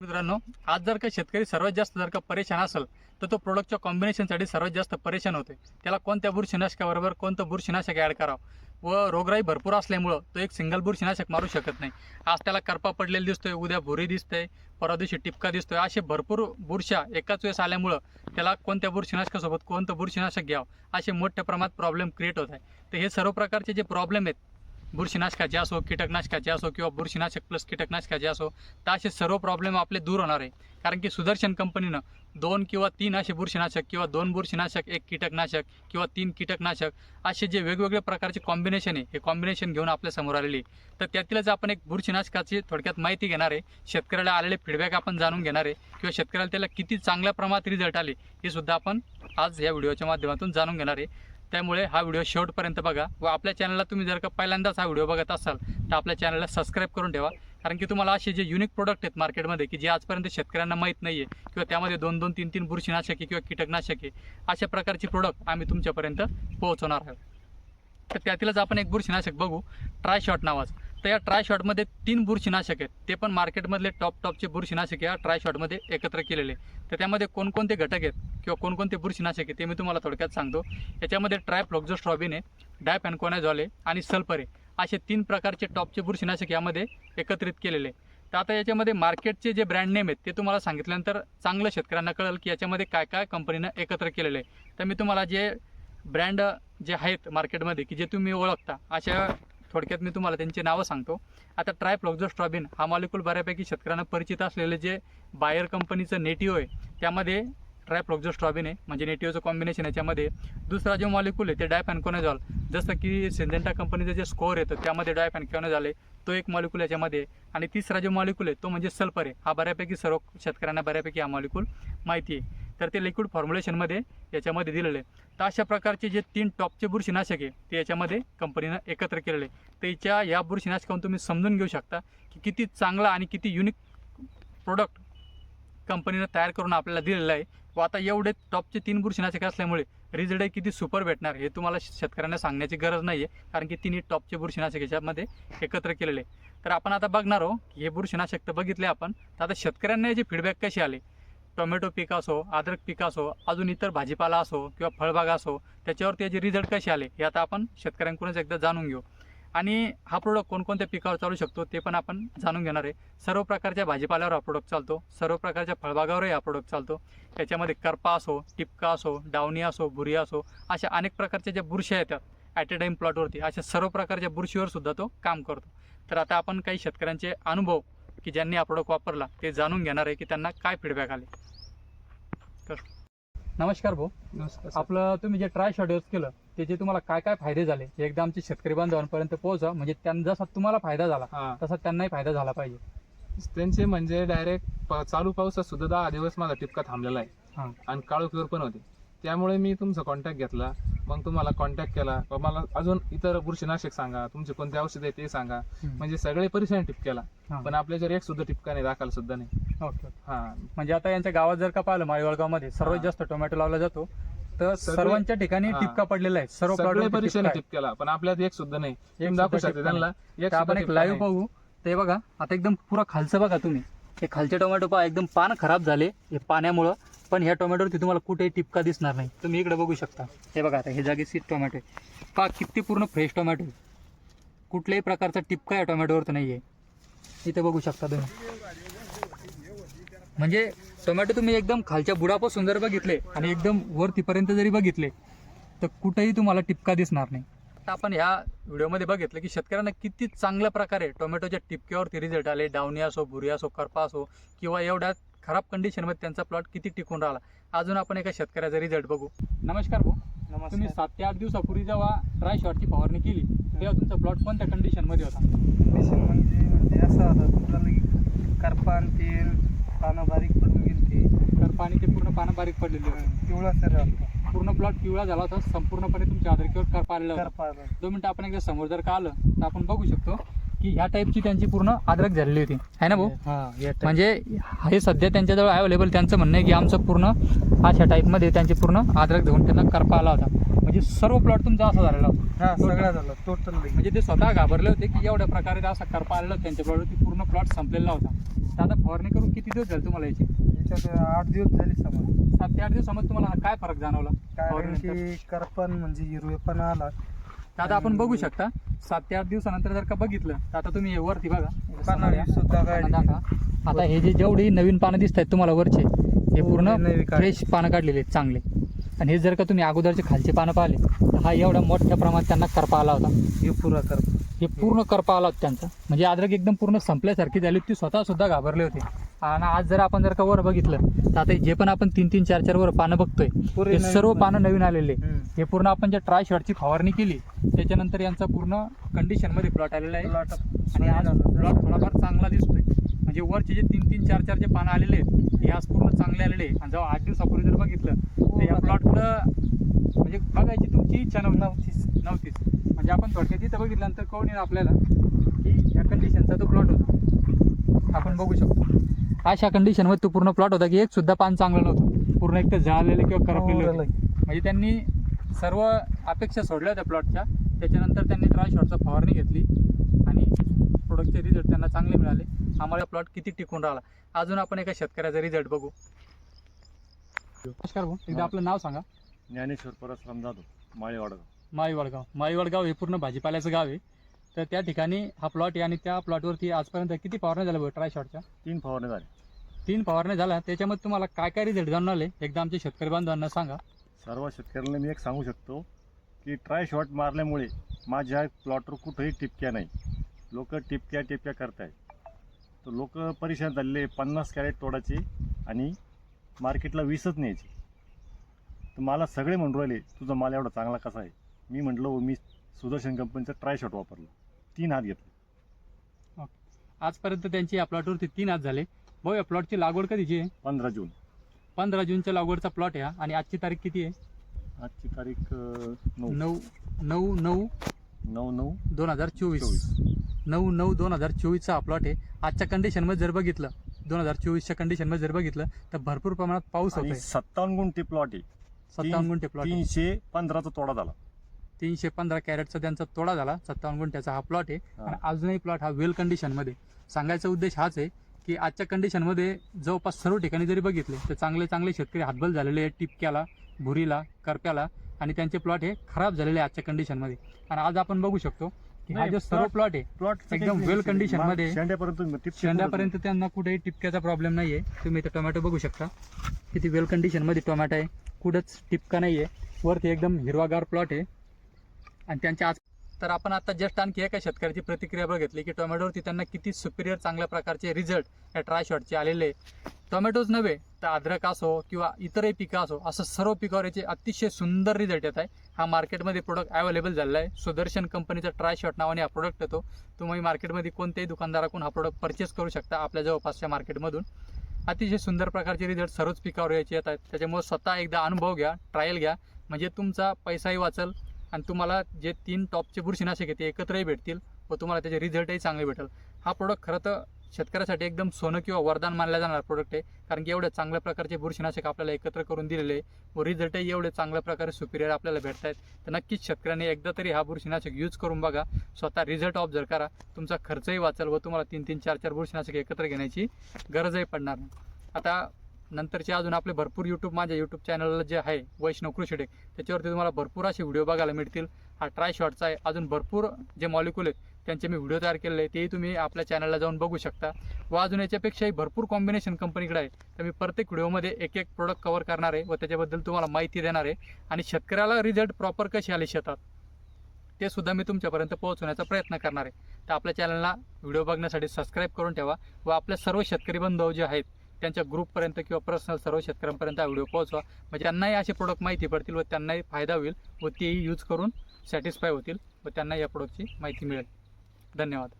मित्रांनो आज जर का शेतकरी सर्वात जास्त जर का परेशान असेल तर तो प्रोडक्टच्या कॉम्बिनेशनसाठी सर्वात जास्त परेशान होते. त्याला कोणत्या बुरशीनाशकाबरोबर कोणतं बुरशीनाशक ॲड करावं? व रोगराई भरपूर असल्यामुळं तो एक सिंगल बुरशीनाशक मारू शकत नाही. आज त्याला करपा पडलेला दिसतोय उद्या भुरी दिसते परवा दिवशी टिपका दिसतोय. असे भरपूर बुरशा एकाच वेळेस आल्यामुळं त्याला कोणत्या बुरशीनाशकासोबत कोणतं बुरशीनाशक घ्यावं? असे मोठ्या प्रमाणात प्रॉब्लेम क्रिएट होत आहे. तर हे सर्व प्रकारचे जे प्रॉब्लेम आहेत बुरशीनाशकाचे असो कीटकनाशकाचे असो किंवा बुरशीनाशक प्लस कीटकनाशकाचे असो तर असे सर्व प्रॉब्लेम आपले दूर होणार आहे. कारण की सुदर्शन कंपनीनं दोन किंवा तीन असे बुरशीनाशक किंवा दोन बुरशीनाशक एक कीटकनाशक किंवा तीन कीटकनाशक असे जे वेगवेगळे प्रकारचे कॉम्बिनेशन आहे हे कॉम्बिनेशन घेऊन आपल्यासमोर आलेली तर त्यातीलच आपण एक बुरशीनाशकाची थोडक्यात माहिती घेणार आहे शेतकऱ्याला आलेले फीडबॅक आपण जाणून घेणार आहे किंवा शेतकऱ्याला त्याला किती चांगल्या प्रमाणात रिझल्ट आले हे सुद्धा आपण आज या व्हिडिओच्या माध्यमातून जाणून घेणार आहे. त्यामुळे हा व्हिडिओ शेवटपर्यंत बघा व आपल्या चॅनलला तुम्ही जर का पहिल्यांदाच हा व्हिडिओ बघत असाल तर आपल्या चॅनलला सबस्क्राईब करून ठेवा. कारण की तुम्हाला असे जे युनिक प्रोडक्ट आहेत मार्केटमध्ये की जे आजपर्यंत शेतकऱ्यांना माहीत नाही आहे किंवा त्यामध्ये दोन दोन तीन तीन बुरशीनाशके किंवा कीटकनाशके अशा प्रकारची प्रोडक्ट आम्ही तुमच्यापर्यंत पोहोचवणार आहोत. तर त्यातीलच आपण एक बुरशीनाशक बघू ट्रायशॉट नावाचं. तर या ट्राय शॉटमध्ये तीन बुरशीनाशक आहेत. ते पण मार्केटमधले टॉप टॉपचे बुरशीनाशक या ट्राय शॉटमध्ये एकत्र केलेले तर त्यामध्ये कोणकोणते घटक आहेत किंवा कोणकोणते बुरशीनाशक आहे ते मी तुम्हाला थोडक्यात सांगतो. याच्यामध्ये ट्रायफ्लॉक्झोस्ट्रॉबिन आहे डायपॅनकोनाझॉल आहे आणि सल्फर आहे. असे तीन प्रकारचे टॉपचे बुरशीनाशक यामध्ये एकत्रित केलेले आहे. तर आता याच्यामध्ये मार्केटचे जे ब्रँड नेम आहेत ते तुम्हाला सांगितल्यानंतर चांगलं शेतकऱ्यांना कळेल की याच्यामध्ये काय काय कंपनीनं एकत्र केलेलं आहे तर मी तुम्हाला जे ब्रँड जे आहेत मार्केटमध्ये की जे तुम्ही ओळखता अशा थोडक्यात मी तुम्हाला त्यांची नावं सांगतो. आता ट्रायफ्लॉक्झोस्ट्रॉबिन हा मॉलिक्यूल बऱ्यापैकी शेतकऱ्यांना परिचित असलेले जे बायर कंपनीचं नेटिओ आहे त्यामध्ये ट्रायफ्लॉक्झोस्ट्रॉबिन आहे. म्हणजे नेटिओचं कॉम्बिनेशन याच्यामध्ये. दुसरा जो मॉलिक्यूल आहे ते डायफॅनकोनाझॉल जसं की सिंजेंटा कंपनीचं जे स्कोअर येतं त्यामध्ये डायफॅनकोनाझॉल आहे. तो एक मॉलिक्यूल याच्यामध्ये. आणि तिसरा जो मॉलिक्यूल आहे तो म्हणजे सल्फर आहे. हा बऱ्यापैकी सर्व शेतकऱ्यांना बऱ्यापैकी हा मॉलिक्यूल माहिती आहे. तर ते लिक्विड फॉर्म्युलेशनमध्ये याच्यामध्ये दिलेलं आहे. तर अशा प्रकारचे जे तीन टॉपचे बुरशीनाशक आहे ते याच्यामध्ये कंपनीनं एकत्र केलेले आहे. तर याच्या या बुरशीनाशकावरून तुम्ही समजून घेऊ शकता की किती चांगला आणि किती युनिक प्रोडक्ट कंपनीनं तयार करून आपल्याला दिलेलं आहे. व आता एवढे टॉपचे तीन बुरशीनाशक असल्यामुळे रिझल्ट किती सुपर भेटणार हे तुम्हाला शेतकऱ्यांना सांगण्याची गरज नाही आहे कारण की तिन्ही टॉपचे बुरशीनाशक याच्यामध्ये एकत्र केलेले आहे. तर आपण आता बघणार आहोत हे बुरशीनाशक तर बघितले आपण. तर आता शेतकऱ्यांना याचे फीडबॅक कसे आले? टोमॅटो पीक असो अद्रक पीक असो अजून इतर भाजीपाला असो किंवा फळबाग असो त्याच्यावर त्याचे रिझल्ट कसे आले हे आता आपण शेतकऱ्यांकडूनच एकदा जाणून घेऊ. आणि हा प्रोडक्ट कोणकोणत्या पिकावर चालू शकतो ते पण आपण जाणून घेणार आहे. सर्व प्रकारच्या भाजीपाल्यावर हा प्रोडक्ट चालतो सर्व प्रकारच्या फळबागावरही हा प्रोडक्ट चालतो. त्याच्यामध्ये करपा असो टिपका असो डावणी असो भुरी असो अशा अनेक प्रकारच्या ज्या बुरश्या येतात ॲट ए टाईम प्लॉटवरती अशा सर्व प्रकारच्या बुरशीवर सुद्धा तो काम करतो. तर आता आपण काही शेतकऱ्यांचे अनुभव की ज्यांनी हा प्रोडक्ट वापरला ते जाणून घेणार आहे की त्यांना काय फीडबॅक आले. तर नमस्कार भाऊ. नमस्कार आपलं तुम्ही जे ट्राय यूज केलं त्याचे तुम्हाला काय काय फायदे झाले? हे एकदा आमचे शेतकरी बांधवांपर्यंत पोहोचा म्हणजे त्यांना जसा तुम्हाला फायदा झाला हा. तसा त्यांनाही फायदा झाला पाहिजे. त्यांचे म्हणजे डायरेक्ट चालू पावसात सुद्धा दहा दिवस माझा टिपका थांबलेला हा. आहे आणि काळू फ्युअर पण होते. त्यामुळे मी तुमचा कॉन्टॅक्ट घेतला. मग तुम्हाला कॉन्टॅक्ट केला. मला अजून इतर बुरशीनाशक सांगा. तुमचे कोणते औषध आहे ते सांगा. म्हणजे सगळे परिसर टिपक्याला. हा. पण आपल्याच्यावर एक सुद्धा टिपका नाही दाखल सुद्धा नाही. ओके हा. म्हणजे आता यांच्या गावात जर का पाहिलं माळीवाळगावमध्ये सर्वात हा. जास्त टोमॅटो लावला जातो तर सगळे- सर्वांच्या ठिकाणी हा. टिपका पडलेला आहे सर्व सगळे प्लॉटवरती टिपका आहे. टिपक्याला. पण आपल्यात एक सुद्धा नाही. एक तुम्ही दाखवू सुद्धा शकता टिपका त्यांना. एक तर आपण एक टिपका लाईव्ह नाही. बघू ते बघा आता एकदम पुरा खालचं बघा तुम्ही. हे खालचे टोमॅटो पहा एकदम पान खराब झाले. हे पाण्यामुळं. पण ह्या टोमॅटोवरती तुम्हाला कुठेही टिपका दिसणार नाही. तुम्ही इकडे बघू शकता. हे बघा आता हे जागी सीट टोमॅटो आहे. का किती पूर्ण फ्रेश टोमॅटो आहे. कुठल्याही प्रकारचा टिपका या टोमॅटोवरती नाही आहे. इथे बघू शकता तुम्ही. म्हणजे टोमॅटो तुम्ही एकदम खालच्या बुडापासून जर बघितले आणि एकदम वरतीपर्यंत जरी बघितले तर कुठेही तुम्हाला टिपका दिसणार नाही. आता आपण ह्या व्हिडिओमध्ये बघितलं की शेतकऱ्यांना किती चांगल्या प्रकारे टोमॅटोच्या टिपक्यावरती रिझल्ट आले. डावणी असो भुरी असो करपा असो किंवा एवढ्या खराब कंडिशनमध्ये त्यांचा प्लॉट किती टिकून राहिला. अजून आपण एका शेतकऱ्याचा रिझल्ट बघू. नमस्कार भाऊ. तुम्ही सात ते आठ दिवसापूर्वी जेव्हा ड्राय शॉटची फवारणी केली तेव्हा तुमचा प्लॉट कोणत्या कंडिशनमध्ये होता? मिशन म्हणजे म्हणजे असं होतं लगे करपान तेल पानं बारीक पडून गेली तर पाणी ते पूर्ण पानं बारीक पडलेली होती. पिवळा सर पूर्ण प्लॉट पिवळा झाला होता संपूर्णपणे तुमच्या आदरकीवर करपा आलेला होता. दोन मिनिटं आपण एकदा समोर जर का आलं तर आपण बघू शकतो. की ह्या टाईपची त्यांची पूर्ण आदरक झालेली होती. आहे ना भाऊ? हा. म्हणजे हे सध्या त्यांच्याजवळ अवेलेबल त्यांचं म्हणणं आहे की आमचं पूर्ण अशा टाईपमध्ये त्यांची पूर्ण आदरक घेऊन त्यांना करपा आला होता. म्हणजे सर्व प्लॉट तुमचा असा झालेला होता. हा सगळा झाला टोटल म्हणजे ते स्वतः घाबरले होते की एवढ्या प्रकारे असा करपा आलेला त्यांच्या प्लॉटवरती पूर्ण प्लॉट संपलेला होता. दादा फवारणी करून किती दिवस झाले तुम्हाला याची? याच्यात आठ दिवस झाले समज सात ते आठ दिवसामध्ये तुम्हाला हा काय फरक जाणवला? कारण? की करपण म्हणजे हिरवेपणा आला. दादा आपण बघू शकता सात ते आठ दिवसानंतर जर का बघितलं तर आता तुम्ही हे वरती बघा सुद्धा. दाखवा. आता हे जे जेवढी नवीन पानं दिसत आहेत तुम्हाला वरचे हे पूर्ण पूर्ण. फ्रेश पानं काढलेले आहेत चांगले आणि हे जर का तुम्ही अगोदरचे खालचे पानं पाहिले तर हा एवढा मोठ्या प्रमाणात त्यांना करपा आला होता हे पुरा करप हे पूर्ण करपा आला होता त्यांचा म्हणजे अद्रक एकदम पूर्ण संपल्यासारखी झाली ती स्वतः सुद्धा घाबरले होते आणि आज जर आपण जर का वर बघितलं तर आता जे पण आपण तीन तीन चार चार वर पानं बघतोय हे सर्व पानं. नवीन आलेले. हे पूर्ण आपण जे ट्राय शॉटची फवारणी केली त्याच्यानंतर यांचा पूर्ण कंडिशनमध्ये प्लॉट आलेला आहे. प्लॉट आणि आज प्लॉट थोडाफार चांगला दिसतोय. म्हणजे वरचे जे तीन तीन चार चार जे पानं आलेले आहेत हे आज पूर्ण चांगले आलेले आहे आणि जेव्हा आठ दिवसापूर्वी जर बघितलं तर या प्लॉटकडं म्हणजे बघायची तुमची इच्छा नव्हती नव्हतीच नव्हतीच. म्हणजे आपण थोडक्यात इथं बघितल्यानंतर कळून येईल आपल्याला की या कंडिशनचा तो प्लॉट होता. आपण बघू शकतो. अशा कंडिशनमध्ये तो पूर्ण प्लॉट होता की एक सुद्धा पान चांगलं नव्हतं. पूर्ण एक तर जळालेले किंवा करपलेले होते. म्हणजे त्यांनी सर्व अपेक्षा सोडल्या होत्या प्लॉटच्या त्याच्यानंतर त्यांनी ट्राय शॉटचा फवारणी घेतली आणि प्रोडक्टचे रिझल्ट त्यांना चांगले मिळाले. आम्हाला प्लॉट किती टिकून राहिला. अजून आपण एका शेतकऱ्याचा रिझल्ट बघू. नमस्कार भाऊ एकदा आपलं नाव सांगा. ज्ञानेश्वर परसराम जाधव माळी वडगाव माई वडगाव माई वडगाव हे पूर्ण भाजीपाल्याचं गाव आहे. तर त्या ठिकाणी हा प्लॉट आहे आणि त्या प्लॉटवरती आजपर्यंत किती फवारण्या झाल्या भाऊ ट्राय शॉटच्या तीन फवारणी झाले. तीन फवारण्या झाल्या त्याच्यामध्ये तुम्हाला काय काय रिझल्ट आले एकदा आमच्या शेतकरी बांधवांना सांगा. सर्व शेतकऱ्यांना मी एक सांगू शकतो की ट्राय शॉट मारल्यामुळे माझ्या प्लॉटवर कुठंही टिपक्या नाही. लोक टिपक्या टिपक्या करतायत. तर लोक परेशान झालेले पन्नास कॅरेट तोडाचे आणि मार्केटला वीसच न्यायचे. तर मला सगळे म्हणून राहिले तुझा माल एवढा चांगला कसा आहे? मी म्हटलं हो मी सुदर्शन कंपनीचं ट्राय शॉट वापरलं. तीन हात घेतले. आजपर्यंत त्यांची या प्लॉटवरती तीन आज झाले. भाऊ या प्लॉटची लागवड कधीची आहे? पंधरा जून. पंधरा जूनच्या लागवडचा प्लॉट आहे हा. आणि आजची तारीख किती आहे? आजची तारीख अं, नऊ. नऊ नऊ नऊ नऊ नऊ. दोन हजार चोवीस. चोवीस. नऊ नऊ दोन हजार चोवीसचा हा प्लॉट आहे. आजच्या कंडिशनमध्ये जर बघितलं दोन हजार चोवीसच्या कंडिशनमध्ये जर बघितलं तर भरपूर प्रमाणात पाऊस आणि होतोय. सत्तावन्न गुंठे प्लॉट आहे. सत्तावन्न गुंठे प्लॉट तीनशे पंधराचा तोडा झाला. तीनशे पंधरा कॅरेटचा त्यांचा तोडा झाला सत्तावन्न गुंठ्याचा हा प्लॉट आहे. आणि अजूनही प्लॉट हा वेल कंडिशनमध्ये सांगायचा उद्देश हाच आहे की आजच्या कंडिशनमध्ये जवळपास सर्व ठिकाणी जरी बघितले तर चांगले चांगले शेतकरी हातबल झालेले आहेत टिपक्याला भुरीला करप्याला आणि त्यांचे प्लॉट हे खराब झालेले आहे आजच्या कंडिशनमध्ये आणि आज आपण बघू शकतो की हा जो सर्व प्लॉट आहे प्लॉट एकदम well condition मध्ये. शेंड्यापर्यंत त्यांना कुठेही टिपक्याचा प्रॉब्लेम नाही आहे तुम्ही इथं टोमॅटो बघू शकता. किती वेल कंडिशनमध्ये टोमॅटो आहे. कुठंच टिपका नाही आहे वरती एकदम हिरवागार प्लॉट आहे. आणि त्यांच्या आज तर आपण आता जस्ट आणखी एका शेतकऱ्याची प्रतिक्रिया बघितली की टोमॅटोवरती त्यांना किती सुपिरियर चांगल्या प्रकारचे रिझल्ट या ट्राय शॉटचे आलेले. आहे. टोमॅटोच नव्हे तर अद्रक असो किंवा इतरही पिकं असो असं सर्व पिकावर याचे अतिशय सुंदर रिझल्ट येत आहे. हा मार्केटमध्ये प्रोडक्ट अवेलेबल झालेला आहे. सुदर्शन कंपनीचा ट्राय शॉट नावाने हा प्रोडक्ट येतो. तुम्ही मार्केटमध्ये कोणत्याही दुकानदाराकडून हा प्रोडक्ट परचेस करू शकता आपल्या जवळपासच्या मार्केटमधून अतिशय सुंदर प्रकारचे रिझल्ट सर्वच पिकावर यायचे येत आहेत. त्याच्यामुळे स्वतः एकदा अनुभव घ्या ट्रायल घ्या. म्हणजे तुमचा पैसाही वाचल आणि तुम्हाला जे तीन टॉपचे बुरशीनाशक आहे ते एकत्रही भेटतील व तुम्हाला त्याचे रिझल्टही चांगले भेटेल. हा प्रोडक्ट खरं तर शेतकऱ्यासाठी एकदम सोनं किंवा वरदान मानला जाणारा प्रोडक्ट आहे. कारण की एवढ्या चांगल्या प्रकारचे बुरशीनाशक आपल्याला एकत्र करून दिलेले आहे व रिझल्टही एवढे चांगल्या प्रकारे सुपिरियर आपल्याला भेटत आहेत तर नक्कीच शेतकऱ्यांनी एकदा तरी हा बुरशीनाशक यूज करून बघा. स्वतः रिझल्ट ऑब्झर्व करा तुमचा खर्चही वाचेल व तुम्हाला तीन तीन चार चार बुरशीनाशक एकत्र घेण्याची गरजही पडणार आता नंतरचे अजून आपले भरपूर यूट्यूब माझ्या यूट्यूब चॅनलला जे आहे वैष्णव कृषीटेक त्याच्यावरती तुम्हाला भरपूर असे व्हिडिओ बघायला मिळतील. हा ट्राय शॉटचा आहे. अजून भरपूर जे मॉलिक्युल आहेत त्यांचे मी व्हिडिओ तयार केलेले आहे तेही तुम्ही आपल्या चॅनलला जाऊन बघू शकता. व अजून याच्यापेक्षाही भरपूर कॉम्बिनेशन कंपनीकडे आहे. तर मी प्रत्येक व्हिडिओमध्ये एक एक प्रोडक्ट कव्हर करणार आहे व त्याच्याबद्दल तुम्हाला माहिती देणार आहे. आणि शेतकऱ्याला रिझल्ट प्रॉपर कसे आले शेतात ते सुद्धा मी तुमच्यापर्यंत पोहोचवण्याचा प्रयत्न करणार आहे. तर आपल्या चॅनलला व्हिडिओ बघण्यासाठी सबस्क्राईब करून ठेवा. व आपल्या सर्व शेतकरी बंधू जे आहेत त्यांच्या ग्रुपपर्यंत किंवा पर्सनल सर्व शेतकऱ्यांपर्यंत हा व्हिडिओ पोहोचवा. म्हणजे त्यांनाही असे प्रोडक्ट माहिती पडतील व त्यांनाही फायदा होईल व तेही यूज करून सॅटिस्फाय होतील व त्यांना या प्रोडक्टची माहिती मिळेल. धन्यवाद.